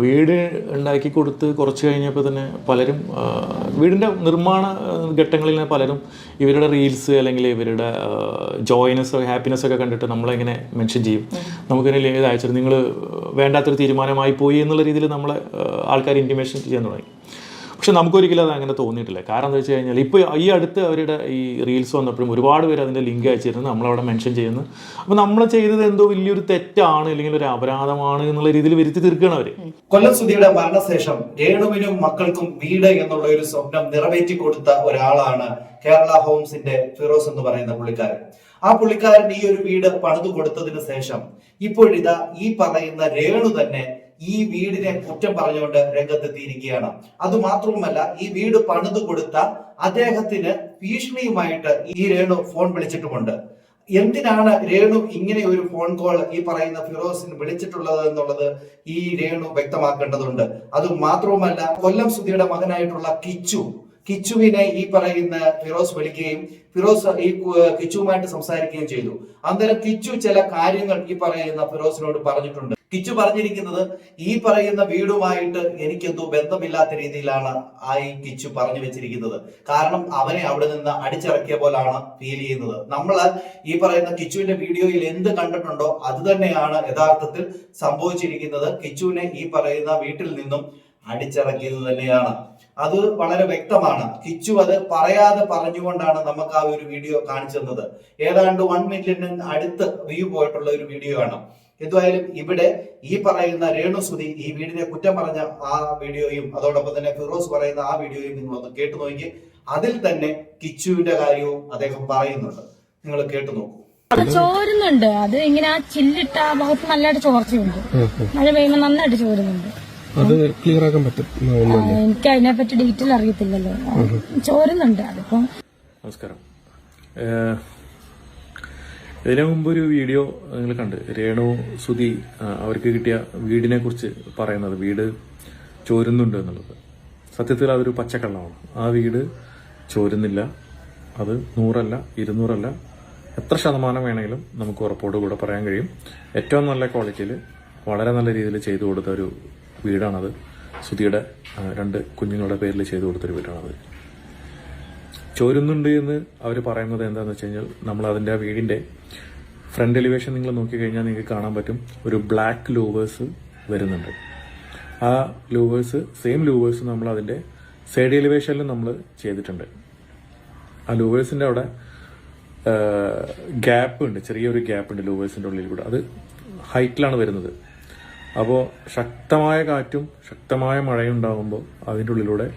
വീട് ഉണ്ടാക്കി കൊടുത്ത് കുറച്ച് കഴിഞ്ഞപ്പോൾ തന്നെ പലരും വീടിന്റെ നിർമ്മാണ ഘട്ടങ്ങളിൽ തന്നെ പലരും ഇവരുടെ റീൽസ് അല്ലെങ്കിൽ ഇവരുടെ ജോയിനസ് ഹാപ്പിനെസ് ഒക്കെ കണ്ടിട്ട് നമ്മളെങ്ങനെ മെൻഷൻ ചെയ്യും. നമുക്കിങ്ങനെ അയച്ചിട്ട് നിങ്ങൾ വേണ്ടാത്തൊരു തീരുമാനമായി പോയി എന്നുള്ള രീതിയിൽ നമ്മളെ ആൾക്കാർ ഇന്റിമേഷൻ ചെയ്യാൻ തുടങ്ങി. പക്ഷെ നമുക്കൊരിക്കലും അത് അങ്ങനെ തോന്നിയിട്ടില്ല. കാരണം എന്താ വെച്ച് കഴിഞ്ഞാൽ ഇപ്പോൾ ഈ അടുത്ത് അവരുടെ ഈ റീൽസ് വന്നപ്പോഴും ഒരുപാട് പേര് അതിന്റെ ലിങ്ക് അയച്ചിരുന്നു. നമ്മളവിടെ മെൻഷൻ ചെയ്യുന്നു. അപ്പോൾ നമ്മൾ ചെയ്തത് എന്തോ വലിയൊരു തെറ്റാണ് അല്ലെങ്കിൽ ഒരു അപരാധമാണ് എന്നുള്ള രീതിയിൽ വരുത്തി തീർക്കുകയാണ് അവർ കൊല്ലം സുധിയുടെ മരണശേഷം രേണുവിനും മക്കൾക്കും വീട് എന്നുള്ള ഒരു സ്വപ്നം നിറവേറ്റി കൊടുത്ത ഒരാളാണ് കേരള ഹോംസിന്റെ ഫിറോസ് എന്ന് പറയുന്ന പുള്ളിക്കാരൻ. ആ പുള്ളിക്കാരൻ ഈ ഒരു വീട് പണിതു കൊടുത്തതിന് ശേഷം ഇപ്പോഴിതാ ഈ പറയുന്ന രേണു തന്നെ ഈ വീടിനെ കുറ്റം പറഞ്ഞുകൊണ്ട് രംഗത്തെത്തിയിരിക്കുകയാണ്. അത് മാത്രവുമല്ല ഈ വീട് പണിതു കൊടുത്ത അദ്ദേഹത്തിന് ഭീഷണിയുമായിട്ട് ഈ രേണു ഫോൺ വിളിച്ചിട്ടുമുണ്ട്. എന്തിനാണ് രേണു ഇങ്ങനെ ഒരു ഫോൺ കോൾ ഈ പറയുന്ന ഫിറോസിന് വിളിച്ചിട്ടുള്ളത് എന്നുള്ളത് ഈ രേണു വ്യക്തമാക്കേണ്ടതുണ്ട്. അത് മാത്രവുമല്ല കൊല്ലം സുധിയുടെ മകനായിട്ടുള്ള കിച്ചു കിച്ചുവിനെ ഈ പറയുന്ന ഫിറോസ് വിളിക്കുകയും ഫിറോസ് ഈ കിച്ചുവുമായിട്ട് സംസാരിക്കുകയും ചെയ്തു. അന്നേരം കിച്ചു ചില കാര്യങ്ങൾ ഈ പറയുന്ന ഫിറോസിനോട് പറഞ്ഞിട്ടുണ്ട്. കിച്ചു പറഞ്ഞിരിക്കുന്നത് ഈ പറയുന്ന വീടുമായിട്ട് എനിക്കെന്തോ ബന്ധമില്ലാത്ത രീതിയിലാണ് ആ ഈ കിച്ചു പറഞ്ഞു വെച്ചിരിക്കുന്നത്. കാരണം അവനെ അവിടെ നിന്ന് അടിച്ചിറക്കിയ പോലാണ് ഫീൽ ചെയ്യുന്നത്. നമ്മൾ ഈ പറയുന്ന കിച്ചുവിന്റെ വീഡിയോയിൽ എന്ത് കണ്ടിട്ടുണ്ടോ അത് തന്നെയാണ് യഥാർത്ഥത്തിൽ സംഭവിച്ചിരിക്കുന്നത്. കിച്ചുവിനെ ഈ പറയുന്ന വീട്ടിൽ നിന്നും അടിച്ചിറക്കിയത് തന്നെയാണ്. അത് വളരെ വ്യക്തമാണ്. കിച്ചു അത് പറയാതെ പറഞ്ഞുകൊണ്ടാണ് നമുക്ക് ആ ഒരു വീഡിയോ കാണിച്ചു തന്നത്. ഏതാണ്ട് വൺ മില്യണിന് അടുത്ത് വ്യൂ പോയിട്ടുള്ള ഒരു വീഡിയോ ആണ്. എന്തായാലും ഇവിടെ ഈ പറയുന്ന രേണുസുതി ഈ വീടിനെ കുറ്റം പറഞ്ഞ ആ വീഡിയോയും അതോടൊപ്പം തന്നെ ഫിറോസ് പറയുന്ന ആ വീഡിയോയും നിങ്ങളൊന്ന് കേട്ടു നോക്കി. അതിൽ തന്നെ കിച്ചുവിന്റെ കാര്യവും അദ്ദേഹം പറയുന്നുണ്ട്. നിങ്ങൾ കേട്ടു നോക്കൂ. അത് ചോരുന്നുണ്ട്. അത് ഇങ്ങനെ ആ ചില്ലിട്ട ആ ഭാഗത്ത് നല്ലതായിട്ട് ചോർച്ചയുണ്ട്. മഴ പെയ്യുമ്പോൾ നന്നായിട്ട് ചോരുന്നുണ്ട്. അത് ക്ലിയർ ആക്കാൻ പറ്റും. എനിക്ക് അതിനെ പറ്റി ഡീറ്റെയിൽ അറിയത്തില്ലല്ലോ. ചോരുന്നുണ്ട് അതിപ്പം. നമസ്കാരം. ഇതിനു മുമ്പ് ഒരു വീഡിയോ നിങ്ങൾ കണ്ട്. രേണു സുധി അവർക്ക് കിട്ടിയ വീടിനെ കുറിച്ച് പറയുന്നത്. വീട് ചോരുന്നുണ്ട് എന്നുള്ളത്. സത്യത്തിൽ അതൊരു പച്ചക്കള്ളമാണ്. ആ വീട് ചോരുന്നില്ല. അത് നൂറല്ല ഇരുന്നൂറല്ല. എത്ര ശതമാനം വേണമെങ്കിലും നമുക്ക് ഉറപ്പോട് കൂടെ പറയാൻ കഴിയും. ഏറ്റവും നല്ല ക്വാളിറ്റിയിൽ വളരെ നല്ല രീതിയിൽ ചെയ്തു കൊടുത്ത ഒരു വീടാണത്. സുധിയുടെ രണ്ട് കുഞ്ഞുങ്ങളുടെ പേരിൽ ചെയ്തു കൊടുത്തൊരു വീടാണത്. ചോരുന്നുണ്ട് എന്ന് അവർ പറയുന്നത് എന്താണെന്ന് വെച്ച് കഴിഞ്ഞാൽ നമ്മൾ അതിന്റെ ആ വീടിന്റെ ഫ്രണ്ട് എലിവേഷൻ നിങ്ങൾ നോക്കിക്കഴിഞ്ഞാൽ നിങ്ങൾക്ക് കാണാൻ പറ്റും ഒരു ബ്ലാക്ക് ലൂവേഴ്സ് വരുന്നുണ്ട്. ആ ലൂവേഴ്സ് സെയിം ലൂവേഴ്സ് നമ്മൾ അതിന്റെ സൈഡ് എലിവേഷനിൽ നമ്മൾ ചെയ്തിട്ടുണ്ട്. ആ ലൂവേഴ്സിന്റെ അവിടെ ഗ്യാപ്പ് ഉണ്ട്. ചെറിയൊരു ഗ്യാപ്പ് ഉണ്ട് ലൂവേഴ്സിന്റെ ഉള്ളിൽ കൂടെ. അത് ഹൈറ്റിലാണ് വരുന്നത്. അപ്പോൾ ശക്തമായ കാറ്റും ശക്തമായ മഴയും ഉണ്ടാകുമ്പോൾ അതിന്റെ ഉള്ളിലൂടെ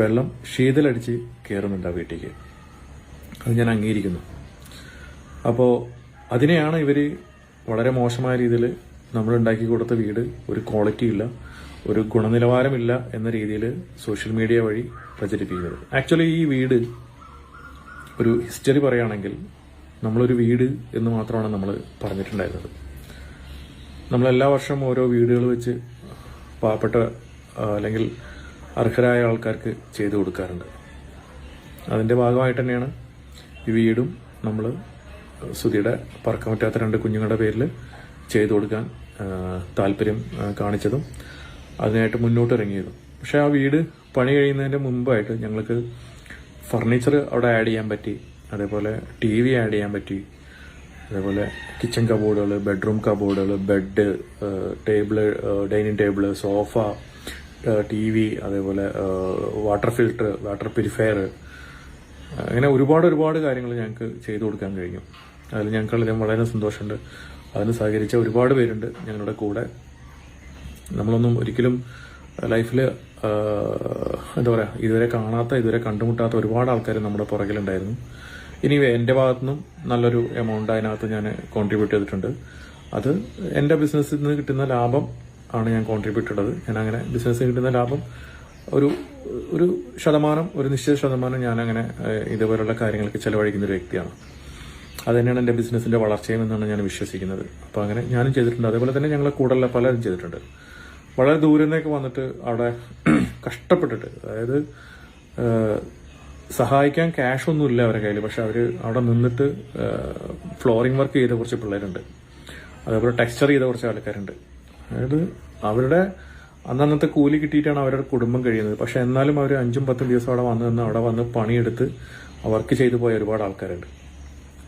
വെള്ളം ശീതലടിച്ച് കയറുന്നുണ്ട് ആ വീട്ടിലേക്ക്. അത് ഞാൻ അംഗീകരിക്കുന്നു. അപ്പോൾ അതിനെയാണ് ഇവർ വളരെ മോശമായ രീതിയിൽ നമ്മൾ ഉണ്ടാക്കി കൊടുത്ത വീട് ഒരു ക്വാളിറ്റി ഇല്ല ഒരു ഗുണനിലവാരമില്ല എന്ന രീതിയിൽ സോഷ്യൽ മീഡിയ വഴി പ്രചരിപ്പിക്കുന്നത്. ആക്ച്വലി ഈ വീട് ഒരു ഹിസ്റ്ററി പറയുകയാണെങ്കിൽ നമ്മളൊരു വീട് എന്ന് മാത്രമാണ് നമ്മൾ പറഞ്ഞിട്ടുണ്ടായിരുന്നത്. നമ്മൾ എല്ലാ വർഷവും ഓരോ വീടുകൾ വെച്ച് പാവപ്പെട്ട അല്ലെങ്കിൽ അർഹരായ ആൾക്കാർക്ക് ചെയ്തു കൊടുക്കാറുണ്ട്. അതിന്റെ ഭാഗമായിട്ട് തന്നെയാണ് ഈ വീടും നമ്മൾ സുധിയുടെ പറക്കാൻ പറ്റാത്ത രണ്ട് കുഞ്ഞുങ്ങളുടെ പേരിൽ ചെയ്തു കൊടുക്കാൻ താല്പര്യം കാണിച്ചതും അതിനായിട്ട് മുന്നോട്ട് ഇറങ്ങിയതും പക്ഷെ ആ വീട് പണി കഴിയുന്നതിന്റെ മുമ്പായിട്ട് ഞങ്ങൾക്ക് ഫർണിച്ചർ അവിടെ ആഡ് ചെയ്യാൻ പറ്റി അതേപോലെ ടി വി ആഡ് ചെയ്യാൻ പറ്റി അതേപോലെ കിച്ചൺ കബോർഡുകൾ bedroom കബോർഡുകൾ bed table dining table sofa T V അതേപോലെ വാട്ടർ ഫിൽട്ടർ വാട്ടർ പ്യൂരിഫയർ അങ്ങനെ ഒരുപാട് ഒരുപാട് കാര്യങ്ങൾ ഞങ്ങൾക്ക് ചെയ്തു കൊടുക്കാൻ കഴിഞ്ഞു. അതിൽ ഞങ്ങൾക്ക് വളരെ സന്തോഷമുണ്ട്. അതിന് സഹകരിച്ച ഒരുപാട് പേരുണ്ട് ഞങ്ങളുടെ കൂടെ. നമ്മളൊന്നും ഒരിക്കലും ലൈഫിൽ എന്താ പറയുക ഇതുവരെ കാണാത്ത ഇതുവരെ കണ്ടുമുട്ടാത്ത ഒരുപാട് ആൾക്കാർ നമ്മുടെ പുറകിലുണ്ടായിരുന്നു. ഇനി എന്റെ ഭാഗത്തുനിന്നും നല്ലൊരു എമൗണ്ട് അതിനകത്ത് ഞാൻ കോൺട്രിബ്യൂട്ട് ചെയ്തിട്ടുണ്ട്. അത് എന്റെ ബിസിനസ്സിൽ നിന്ന് കിട്ടുന്ന ലാഭം ആണ് ഞാൻ കോൺട്രിബ്യൂട്ട് ചെയ്തത് ഞാൻ അങ്ങനെ ബിസിനസ്സിൽ കിട്ടുന്ന ലാഭം ഒരു ഒരു ശതമാനം ഒരു നിശ്ചിത ശതമാനം ഞാൻ അങ്ങനെ ഇതുപോലുള്ള കാര്യങ്ങൾക്ക് ചെലവഴിക്കുന്ന ഒരു വ്യക്തിയാണ്. അത് തന്നെയാണ് എന്റെ ബിസിനസ്സിന്റെ വളർച്ചയും എന്നാണ് ഞാൻ വിശ്വസിക്കുന്നത്. അപ്പോൾ അങ്ങനെ ഞാനും ചെയ്തിട്ടുണ്ട്. അതേപോലെ തന്നെ ഞങ്ങളെ കൂടെയുള്ള പലരും ചെയ്തിട്ടുണ്ട്. വളരെ ദൂരെ നിന്നൊക്കെ വന്നിട്ട് അവിടെ കഷ്ടപ്പെട്ടിട്ട് അതായത് സഹായിക്കാൻ ക്യാഷ് ഒന്നും ഇല്ല അവരുടെ കയ്യിൽ പക്ഷെ അവർ അവിടെ നിന്നിട്ട് ഫ്ലോറിംഗ് വർക്ക് ചെയ്ത കുറച്ച് പിള്ളേരുണ്ട്. അതേപോലെ ടെക്സ്ചർ ചെയ്ത കുറച്ച് ആൾക്കാരുണ്ട്. അതായത് അവരുടെ അന്നന്നത്തെ കൂലി കിട്ടിയിട്ടാണ് അവരുടെ കുടുംബം കഴിയുന്നത്. പക്ഷെ എന്നാലും അവർ അഞ്ചും പത്തും ദിവസം അവിടെ വന്ന് നിന്ന് അവിടെ വന്ന് പണിയെടുത്ത് വർക്ക് ചെയ്തു പോയ ഒരുപാട് ആൾക്കാരുണ്ട്.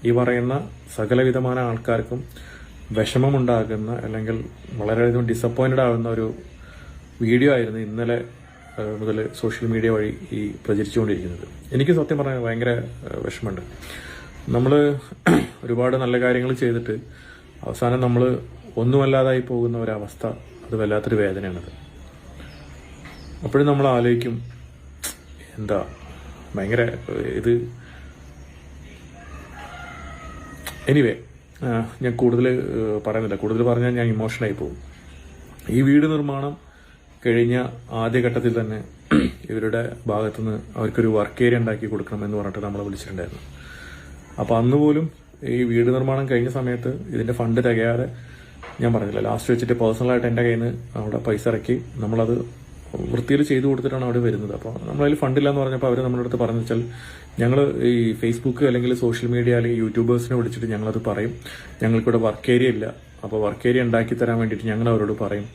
ഈ പറയുന്ന സകലവിധമായ ആൾക്കാർക്കും വിഷമമുണ്ടാകുന്ന അല്ലെങ്കിൽ വളരെയധികം ഡിസപ്പോയിന്റഡ് ആകുന്ന ഒരു വീഡിയോ ആയിരുന്നു ഇന്നലെ മുതൽ സോഷ്യൽ മീഡിയ വഴി ഈ പ്രചരിച്ചുകൊണ്ടിരിക്കുന്നത്. എനിക്ക് സത്യം പറഞ്ഞാൽ ഭയങ്കര വിഷമമുണ്ട്. നമ്മൾ ഒരുപാട് നല്ല കാര്യങ്ങൾ ചെയ്തിട്ട് അവസാനം നമ്മൾ ഒന്നുമല്ലാതായി പോകുന്ന ഒരവസ്ഥ അത് വല്ലാത്തൊരു വേദനയാണത്. അപ്പോഴും നമ്മൾ ആലോചിക്കും എന്താ ഭയങ്കര ഇത് എനിവേ ഞാൻ കൂടുതൽ പറയുന്നില്ല. കൂടുതൽ പറഞ്ഞാൽ ഞാൻ ഇമോഷണലായി പോകും. ഈ വീട് നിർമ്മാണം കഴിഞ്ഞ ആദ്യഘട്ടത്തിൽ തന്നെ ഇവരുടെ ഭാഗത്തുനിന്ന് അവർക്കൊരു വർക്ക് ഏരിയ ഉണ്ടാക്കി കൊടുക്കണമെന്ന് പറഞ്ഞിട്ട് നമ്മളെ വിളിച്ചിട്ടുണ്ടായിരുന്നു. അപ്പോൾ അന്ന് പോലും ഈ വീട് നിർമ്മാണം കഴിഞ്ഞ സമയത്ത് ഇതിന്റെ ഫണ്ട് തികയാതെ ഞാൻ പറഞ്ഞില്ല ലാസ്റ്റ് വെച്ചിട്ട് പേഴ്സണലായിട്ട് എന്റെ കയ്യിൽ നിന്ന് അവിടെ പൈസ ഇറക്കി നമ്മളത് വൃത്തിയിൽ ചെയ്തു കൊടുത്തിട്ടാണ് അവിടെ വരുന്നത്. അപ്പോൾ നമ്മളതിൽ ഫണ്ടില്ല എന്ന് പറഞ്ഞപ്പോൾ അവർ നമ്മുടെ അടുത്ത് പറഞ്ഞു വെച്ചാൽ ഞങ്ങൾ ഈ ഫേസ്ബുക്ക് അല്ലെങ്കിൽ സോഷ്യൽ മീഡിയ അല്ലെങ്കിൽ യൂട്യൂബേഴ്സിനെ വിളിച്ചിട്ട് ഞങ്ങളത് പറയും. ഞങ്ങൾക്കിവിടെ വർക്ക് ഏരിയ ഇല്ല. അപ്പോൾ വർക്ക് ഏരിയ ഉണ്ടാക്കി തരാൻ വേണ്ടിയിട്ട് ഞങ്ങൾ അവരോട് പറയും.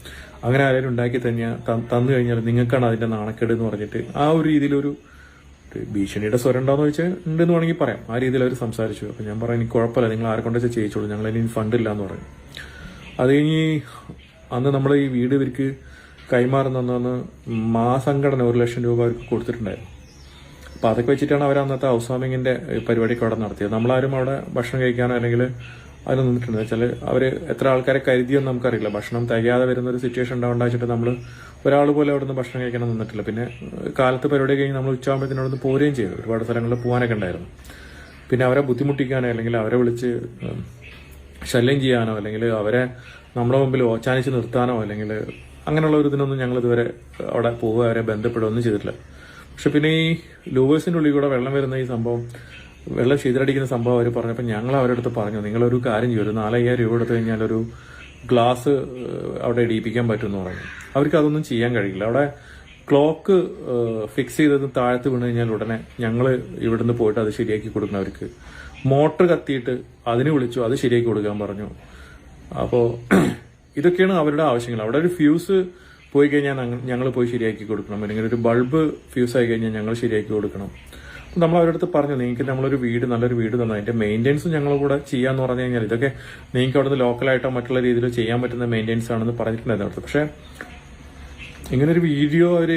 അങ്ങനെ ആരെങ്കിലും ഉണ്ടാക്കി തന്നെ തന്നു കഴിഞ്ഞാൽ നിങ്ങൾക്കാണ് അതിന്റെ നാണക്കേട് എന്ന് പറഞ്ഞിട്ട് ആ ഒരു രീതിയിലൊരു ഭീഷണിയുടെ സ്വരം ഉണ്ടോന്ന് ചോദിച്ചാൽ ഉണ്ടെന്ന് വേണമെങ്കിൽ പറയാം. ആ രീതിയിൽ അവർ സംസാരിച്ചു. അപ്പോൾ ഞാൻ പറയാം എനിക്ക് കുഴപ്പമില്ല നിങ്ങൾ ആരെ കൊണ്ട് വെച്ചാൽ ചെയ്യിച്ചോളൂ. ഞങ്ങൾ ഇനി ഫണ്ടില്ല എന്ന് പറഞ്ഞു. അത് കഴിഞ്ഞ് അന്ന് നമ്മൾ ഈ വീട് ഇവർക്ക് കൈമാറുന്ന മാസംഘടന ഒരു ലക്ഷം രൂപ അവർക്ക് കൊടുത്തിട്ടുണ്ടായിരുന്നു. അപ്പൊ അതൊക്കെ വെച്ചിട്ടാണ് അവർ അന്നത്തെ ഹൗസ് വാമിങ്ങിന്റെ പരിപാടിയൊക്കെ അവിടെ നടത്തിയത്. നമ്മളാരും അവിടെ ഭക്ഷണം കഴിക്കാനോ അല്ലെങ്കിൽ അതിന് നിന്നിട്ടുണ്ട് വെച്ചാൽ അവർ എത്ര ആൾക്കാരെ കരുതിയെന്ന് നമുക്കറിയില്ല. ഭക്ഷണം തികയാതെ വരുന്ന ഒരു സിറ്റുവേഷൻ ഉണ്ടാവേണ്ട നമ്മൾ ഒരാൾ പോലും അവിടെ നിന്ന് ഭക്ഷണം കഴിക്കണം നിന്നിട്ടില്ല. പിന്നെ കാലത്ത് പരിപാടി കഴിഞ്ഞ് നമ്മൾ ഉച്ചയാകുമ്പോഴത്തേനും നിന്ന് പോരുകയും ചെയ്തു. ഒരുപാട് സ്ഥലങ്ങളിൽ പോകാനൊക്കെ ഉണ്ടായിരുന്നു. പിന്നെ അവരെ ബുദ്ധിമുട്ടിക്കാനോ അല്ലെങ്കിൽ അവരെ വിളിച്ച് ശല്യം ചെയ്യാനോ അല്ലെങ്കിൽ അവരെ നമ്മുടെ മുമ്പിൽ ഓച്ചാനിച്ച് നിർത്താനോ അല്ലെങ്കിൽ അങ്ങനെയുള്ള ഒരു ഇതിനൊന്നും ഞങ്ങൾ ഇതുവരെ അവിടെ പോവുക അവരെ ബന്ധപ്പെടുകയൊന്നും ചെയ്തിട്ടില്ല. പക്ഷെ പിന്നെ ഈ ലൂവേഴ്സിന്റെ ഉള്ളിൽ കൂടെ വെള്ളം വരുന്ന ഈ സംഭവം വെള്ളം ശീതളടിക്കുന്ന സംഭവം അവർ പറഞ്ഞപ്പോൾ ഞങ്ങൾ അവരുടെ അടുത്ത് പറഞ്ഞു നിങ്ങളൊരു കാര്യം ചെയ്യും ഒരു നാലയ്യായിരം രൂപ എടുത്തു കഴിഞ്ഞാൽ ഒരു ഗ്ലാസ് അവിടെ ഇടിയിപ്പിക്കാൻ പറ്റുമെന്ന് പറഞ്ഞു. അവർക്ക് അതൊന്നും ചെയ്യാൻ കഴിയില്ല. അവിടെ ക്ലോക്ക് ഫിക്സ് ചെയ്തത് താഴത്ത് വീണ് കഴിഞ്ഞാൽ ഉടനെ ഞങ്ങൾ ഇവിടുന്ന് പോയിട്ട് അത് ശരിയാക്കി കൊടുക്കുന്നവർക്ക് മോട്ടർ കത്തിയിട്ട് അതിന് വിളിച്ചു അത് ശരിയാക്കി കൊടുക്കാൻ പറഞ്ഞു. അപ്പോ ഇതൊക്കെയാണ് അവരുടെ ആവശ്യങ്ങൾ. അവിടെ ഒരു ഫ്യൂസ് പോയി കഴിഞ്ഞാൽ ഞങ്ങൾ പോയി ശരിയാക്കി കൊടുക്കണം. അല്ലെങ്കിൽ ഒരു ബൾബ് ഫ്യൂസ് ആയി കഴിഞ്ഞാൽ ഞങ്ങൾ ശരിയാക്കി കൊടുക്കണം. നമ്മൾ അവരുടെ അടുത്ത് പറഞ്ഞു നിങ്ങൾക്ക് നമ്മളൊരു വീട് നല്ലൊരു വീട് തന്നു. അതിന്റെ മെയിന്റെനൻസ് ഞങ്ങൾ കൂടെ ചെയ്യാന്ന് പറഞ്ഞു കഴിഞ്ഞാൽ ഇതൊക്കെ നിങ്ങൾക്ക് അവിടുന്ന് ലോക്കലായിട്ടോ മറ്റുള്ള രീതിയിൽ ചെയ്യാൻ പറ്റുന്ന മെയിന്റെനൻസ് ആണെന്ന് പറഞ്ഞിട്ടുണ്ടായിരുന്നു അടുത്ത് പക്ഷേ ഇങ്ങനെ ഒരു വീഡിയോ അവർ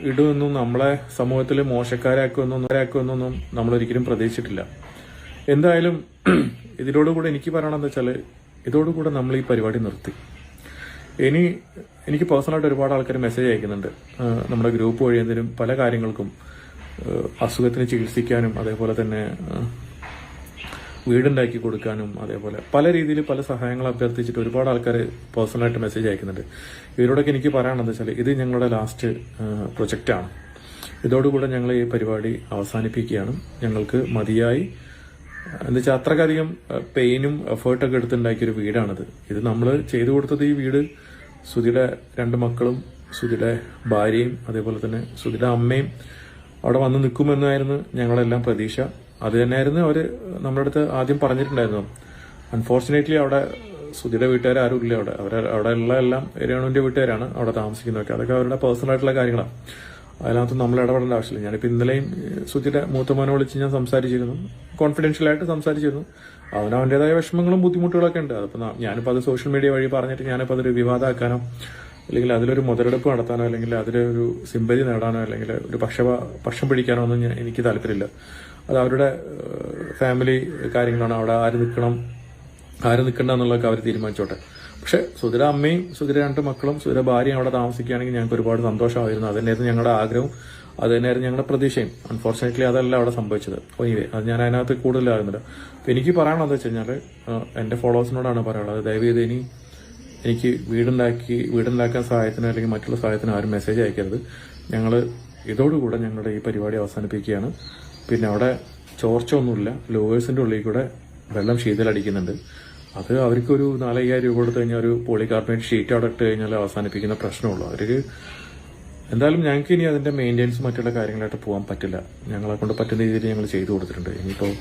ഇടുമെന്നും നമ്മളെ സമൂഹത്തിൽ മോശക്കാരാക്കുമെന്നും ആക്കുമെന്നൊന്നും നമ്മൾ ഒരിക്കലും പ്രതീക്ഷിച്ചിട്ടില്ല. എന്തായാലും ഇതിനോടുകൂടെ എനിക്ക് പറയണമെന്ന് വെച്ചാൽ ഇതോടുകൂടെ നമ്മൾ ഈ പരിപാടി നിർത്തി. ഇനി എനിക്ക് പേഴ്സണലായിട്ട് ഒരുപാട് ആൾക്കാർ മെസ്സേജ് അയക്കുന്നുണ്ട്. നമ്മുടെ ഗ്രൂപ്പ് വഴി എന്തെങ്കിലും പല കാര്യങ്ങൾക്കും അസുഖത്തിന് ചികിത്സിക്കാനും അതേപോലെ തന്നെ വീടുണ്ടാക്കി കൊടുക്കാനും അതേപോലെ പല രീതിയിൽ പല സഹായങ്ങൾ അഭ്യർത്ഥിച്ചിട്ട് ഒരുപാട് ആൾക്കാർ പേഴ്സണലായിട്ട് മെസ്സേജ് അയക്കുന്നുണ്ട്. ഇവരോടൊക്കെ എനിക്ക് പറയാനുള്ളത് വെച്ചാൽ ഇത് ഞങ്ങളുടെ ലാസ്റ്റ് പ്രൊജക്റ്റാണ്. ഇതോടുകൂടെ ഞങ്ങൾ ഈ പരിപാടി അവസാനിപ്പിക്കുകയാണ്. ഞങ്ങൾക്ക് മതിയായി. എന്താ വെച്ചാൽ അത്രക്കധികം പെയിനും എഫേർട്ടൊക്കെ എടുത്തുണ്ടാക്കിയ ഒരു വീടാണിത്. ഇത് നമ്മൾ ചെയ്തു കൊടുത്തത് ഈ വീട് സുധിയുടെ രണ്ട് മക്കളും സുധിയുടെ ഭാര്യയും അതേപോലെ തന്നെ സുധിയുടെ അമ്മയും അവിടെ വന്ന് നിൽക്കുമെന്നായിരുന്നു ഞങ്ങളെല്ലാം പ്രതീക്ഷ. അത് തന്നെയായിരുന്നു അവർ നമ്മുടെ അടുത്ത് ആദ്യം പറഞ്ഞിട്ടുണ്ടായിരുന്നു അൺഫോർച്ചുനേറ്റ്ലി അവിടെ സുധിയുടെ വീട്ടുകാർ ആരും ഇല്ല അവിടെ. അവർ അവിടെ ഉള്ള എല്ലാം രേണുവിന്റെ വീട്ടുകാരാണ് അവിടെ താമസിക്കുന്നതൊക്കെ. അതൊക്കെ അവരുടെ പേഴ്സണൽ ആയിട്ടുള്ള കാര്യങ്ങളാണ് അതിനകത്ത് നമ്മൾ ഇടപെടേണ്ട ആവശ്യമില്ല. ഞാനിപ്പോൾ ഇന്നലെയും സുജിയുടെ മൂത്തമോനെ വിളിച്ച് ഞാൻ സംസാരിച്ചിരുന്നു. കോൺഫിഡൻഷ്യൽ ആയിട്ട് സംസാരിച്ചിരുന്നു. അവന് അവന്റെതായ വിഷമങ്ങളും ബുദ്ധിമുട്ടുകളൊക്കെ ഉണ്ട്. അതിപ്പോൾ ഞാനിപ്പോൾ അത് സോഷ്യൽ മീഡിയ വഴി പറഞ്ഞിട്ട് ഞാനിപ്പോൾ അതൊരു വിവാദമാക്കാനോ അല്ലെങ്കിൽ അതിലൊരു മുതലെടുപ്പ് നടത്താനോ അല്ലെങ്കിൽ അതിലൊരു സിമ്പതി നേടാനോ അല്ലെങ്കിൽ ഒരു പക്ഷ പക്ഷം പിടിക്കാനോ ഒന്നും ഞാൻ- എനിക്ക് താല്പര്യമില്ല. അത് അവരുടെ ഫാമിലി കാര്യങ്ങളാണ്. അവിടെ ആര് നിൽക്കണം ആര് നിൽക്കണ്ട എന്നുള്ളതൊക്കെ അവർ തീരുമാനിച്ചോട്ടെ. പക്ഷെ സുധിര അമ്മയും സുധിര രണ്ട് മക്കളും സുധിര ഭാര്യയും അവിടെ താമസിക്കുകയാണെങ്കിൽ ഞങ്ങൾക്ക് ഒരുപാട് സന്തോഷമായിരുന്നു. അത് തന്നെയായിരുന്നു ഞങ്ങളുടെ ആഗ്രഹവും. അത് തന്നെയായിരുന്നു ഞങ്ങളുടെ പ്രതീക്ഷയും. അൺഫോർച്ചുനേറ്റ്ലി അതല്ല അവിടെ സംഭവിച്ചത്. ഒനിവേ അത് ഞാൻ അതിനകത്ത് കൂടുതലാകുന്നില്ല അപ്പോൾ എനിക്ക് പറയാനുള്ളത് വെച്ച് കഴിഞ്ഞാൽ എന്റെ ഫോളോവേഴ്സിനോടാണ് പറയാനുള്ളത്. ദയവ് ഇനി എനിക്ക് വീടുണ്ടാക്കി വീടുണ്ടാക്കാൻ സഹായത്തിനോ അല്ലെങ്കിൽ മറ്റുള്ള സഹായത്തിനോ ആരും മെസ്സേജ് അയക്കരുത്. ഞങ്ങൾ ഇതോടുകൂടെ ഞങ്ങളുടെ ഈ പരിപാടി അവസാനിപ്പിക്കുകയാണ്. പിന്നെ അവിടെ ചോർച്ച ഒന്നുമില്ല ലോവേഴ്സിന്റെ ഉള്ളിൽ കൂടെ വെള്ളം ശീതലടിക്കുന്നുണ്ട്. അത് അവർക്കൊരു നാലയ്യായിരം രൂപ കൊടുത്തു കഴിഞ്ഞാൽ ഒരു പോളികാർബണേറ്റ് ഷീറ്റ് അവിടെ ഇട്ട് കഴിഞ്ഞാൽ അവസാനിപ്പിക്കുന്ന പ്രശ്നമുള്ളൂ. അവർക്ക് എന്തായാലും ഞങ്ങൾക്ക് ഇനി അതിന്റെ മെയിന്റെനൻസ് മറ്റുള്ള കാര്യങ്ങളായിട്ട് പോകാൻ പറ്റില്ല. ഞങ്ങളെ കൊണ്ട് പറ്റുന്ന രീതിയിൽ ഞങ്ങൾ ചെയ്തു കൊടുത്തിട്ടുണ്ട്. ഇനിയിപ്പോൾ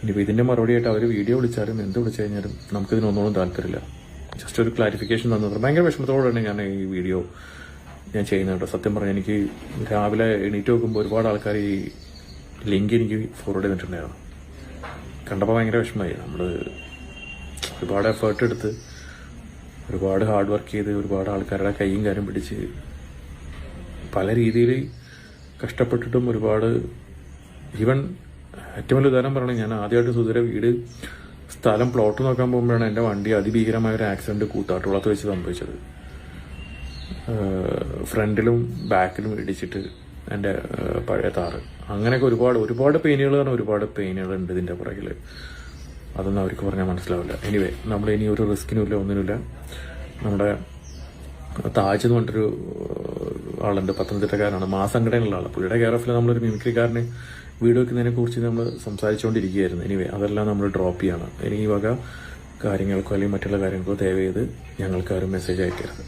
ഇനിയിപ്പോൾ ഇതിന്റെ മറുപടിയായിട്ട് അവർ വീഡിയോ വിളിച്ചാലും എന്ത് വിളിച്ചു കഴിഞ്ഞാലും നമുക്കിതിനൊന്നും താല്പര്യമില്ല. ജസ്റ്റ് ഒരു ക്ലാരിഫിക്കേഷൻ തന്നത് ഭയങ്കര വിഷമത്തോടെയാണ് ഞാൻ ഈ വീഡിയോ ഞാൻ ചെയ്യുന്നത് കേട്ടോ. സത്യം പറഞ്ഞാൽ എനിക്ക് രാവിലെ എണീറ്റ് നോക്കുമ്പോൾ ഒരുപാട് ആൾക്കാർ ഈ ലിങ്ക് എനിക്ക് ഫോർവേഡ് ചെയ്തിട്ടുണ്ടായിരുന്നു. കണ്ടപ്പോൾ ഭയങ്കര വിഷമമായി. നമ്മൾ ഒരുപാട് എഫേർട്ട് എടുത്ത് ഒരുപാട് ഹാർഡ് വർക്ക് ചെയ്ത് ഒരുപാട് ആൾക്കാരുടെ കൈയും കാര്യം പിടിച്ച് പല രീതിയിൽ കഷ്ടപ്പെട്ടിട്ടും ഒരുപാട് ഈവൻ ഏറ്റവും വലിയ ഉദാഹരണം പറയണേ ഞാൻ ആദ്യമായിട്ട് സുധീര വീട് സ്ഥലം പ്ലോട്ട് നോക്കാൻ പോകുമ്പോഴാണ് എന്റെ വണ്ടി അതിഭീകരമായ ഒരു ആക്സിഡന്റ് കൂത്താട്ടുള്ളത് വെച്ച് സംഭവിച്ചത്. ഫ്രണ്ടിലും ബാക്കിലും ഇടിച്ചിട്ട് എന്റെ പഴയ താറ് അങ്ങനെയൊക്കെ ഒരുപാട് ഒരുപാട് പെയിനുകൾ പറഞ്ഞാൽ ഒരുപാട് പെയിനുകൾ ഉണ്ട് ഇതിന്റെ പുറകിൽ അതൊന്നും അവർക്ക് പറഞ്ഞാൽ മനസ്സിലാവില്ല. എനിവേ നമ്മൾ ഇനി ഒരു റിസ്കിനുമില്ല ഒന്നിനുമില്ല. നമ്മുടെ താജ് എന്ന് പറഞ്ഞിട്ടൊരു ഏഹ്, ആളുണ്ട് പത്തനംതിട്ടക്കാരനാണ്. മാസംഘടനയുള്ള ആൾ പുള്ളിയുടെ കെയർ ഓഫിൽ നമ്മളൊരു മിമിക്രിക്കാരന് വീട് വെക്കുന്നതിനെ കുറിച്ച് നമ്മൾ സംസാരിച്ചുകൊണ്ടിരിക്കുകയായിരുന്നു എനിവേ അതെല്ലാം നമ്മൾ ഡ്രോപ്പ് ചെയ്യണം. ഇനി വക കാര്യങ്ങൾക്കോ അല്ലെങ്കിൽ മറ്റുള്ള കാര്യങ്ങൾക്കോ ദയവ് ചെയ്ത് ഞങ്ങൾക്ക് ആരും മെസ്സേജ് അയക്കരുത്.